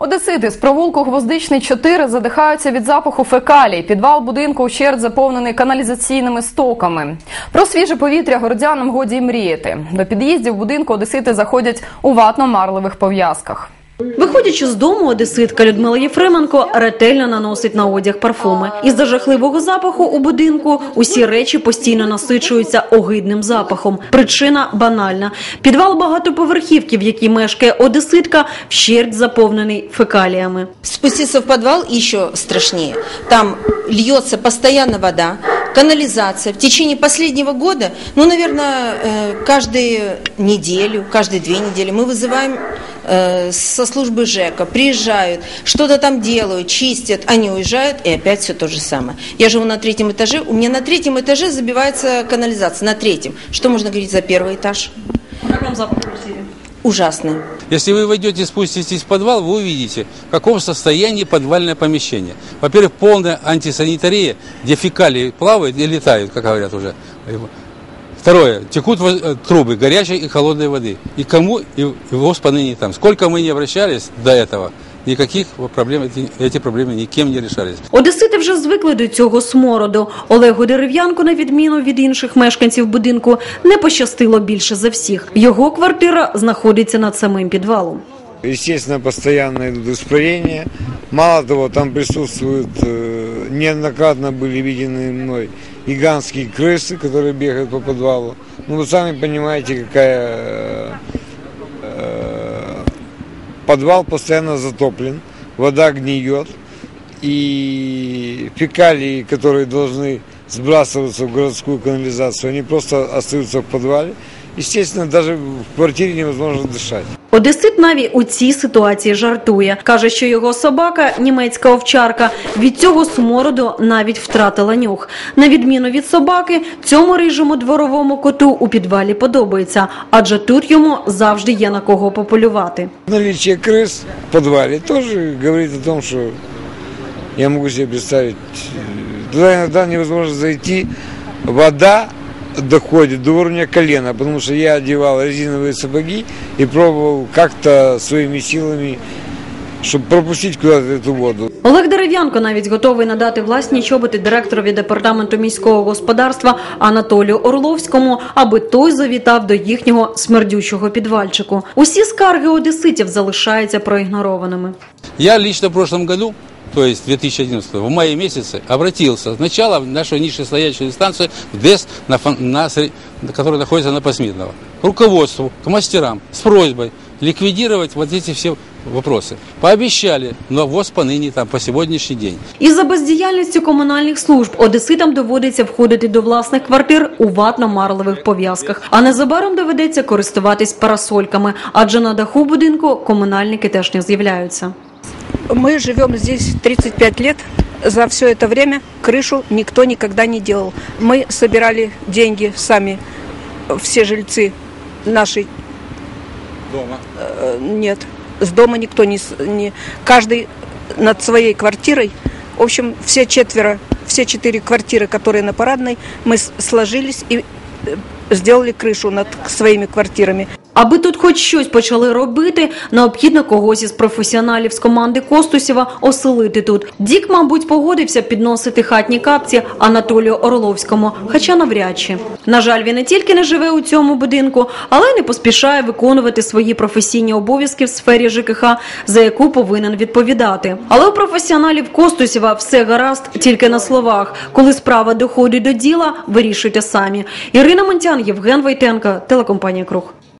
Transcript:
Одесити з провулку Гвоздичний 4 задихаються від запаху фекалій. Підвал будинку ущерть заповнений каналізаційними стоками. Про свіже повітря городянам годі й мріяти. До під'їздів будинку одесити заходять у ватно-марливих пов'язках. Виходячи з дому, одеситка Людмила Єфременко ретельно наносить на одяг парфуми. Із-за жахливого запаху у будинку усі речі постійно насичуються огидним запахом. Причина банальна: підвал багатоповерхівки, в якій мешкає одеситка, вщерть заповнений фекаліями. Спуститься в подвал еще страшнее. Там льется постоянно вода, канализация. В течение последнего года, ну, наверное, э, каждую неделю, каждые две недели мы вызываем э, со службы ЖЭКа, приезжают, что-то там делают, чистят, они уезжают, и опять все то же самое. Я живу на третьем этаже, у меня на третьем этаже забивается канализация, на третьем. Что можно говорить за первый этаж? Як вам запах квартири? Ужасный. Если вы войдете, спуститесь в подвал, вы увидите, в каком состоянии подвальное помещение. Во-первых, полная антисанитария, где фекалии плавают и летают, как говорят уже. Второе, текут во- э, трубы горячей и холодной воды. И кому, и, и господи не там. Сколько мы не обращались до этого, никаких проблем, эти, эти проблемы никем не решались. Одесити вже звикли до цього смороду. Олегу Дерев'янку, на відміну від інших мешканців будинку, не пощастило більше за всіх. Його квартира знаходиться над самим підвалом. Естественно, постоянно идут испарения. Мало того, там присутствуют, э, неоднократно были видены мной гигантские крысы, которые бегают по подвалу. Ну, вы сами понимаете, какая... э, подвал постоянно затоплен, вода гниет, и фекалии, которые должны сбрасываться в городскую канализацию, они просто остаются в подвале. Естественно, даже в квартире невозможно дышать. Одесит наві у цій ситуації жартує. Каже, що його собака, німецька овчарка, від цього смороду навіть втратила нюх. На відміну від собаки, цьому рижому дворовому коту у підвалі подобається, адже тут йому завжди є на кого пополювати. Наличие крыс в подвале тоже говорит о том, что я могу себе представить, э, туда иногда невозможно зайти, вода доходит до уровня колена, потому что я одевал резиновые сапоги и пробовал как-то своими силами, чтобы пропустить куда-то эту воду. Олег Дерев'янко навіть готовий надати власні чоботи директорові департаменту міського господарства Анатолію Орловському, аби той завітав до їхнього смердючого підвальчику. Усі скарги одеситів залишаються проігнорованими. Я лично в прошлом году, то есть 2011, в мае месяце, обратился сначала в нашу нижестоящую инстанцию, в ДЭС, на, фон- на сре- которая находится на Посмитного, к руководству, к мастерам с просьбой ликвидировать вот эти все вопросы. Пообещали, но ВОЗ поныне там по сегодняшний день. Із-за бездіяльності комунальних служб одеситам доводиться входити до власних квартир у ватно-марливих пов'язках. А незабаром доведеться користуватись парасольками, адже на даху будинку комунальники теж не з'являються. Мы живем здесь 35 лет. За все это время крышу никто никогда не делал. Мы собирали деньги сами, все жильцы нашей. Дома. э, Нет, с дома никто не, не... Каждый над своей квартирой. В общем, все четверо, все четыре квартиры, которые на парадной, мы сложились и э, сделали крышу над своими квартирами. Аби тут хоч щось почали робити, необхідно когось із професіоналів з команди Костусєва оселити тут. Дік, мабуть, погодився підносити хатні капці Анатолію Орловському, хоча навряд чи. На жаль, він не тільки не живе у цьому будинку, але й не поспішає виконувати свої професійні обов'язки в сфері ЖКХ, за яку повинен відповідати. Але у професіоналів Костусєва все гаразд тільки на словах. Коли справа доходить до діла, вирішуйте самі. Ірина Монтян, Євген Войтенко, телекомпанія Круг.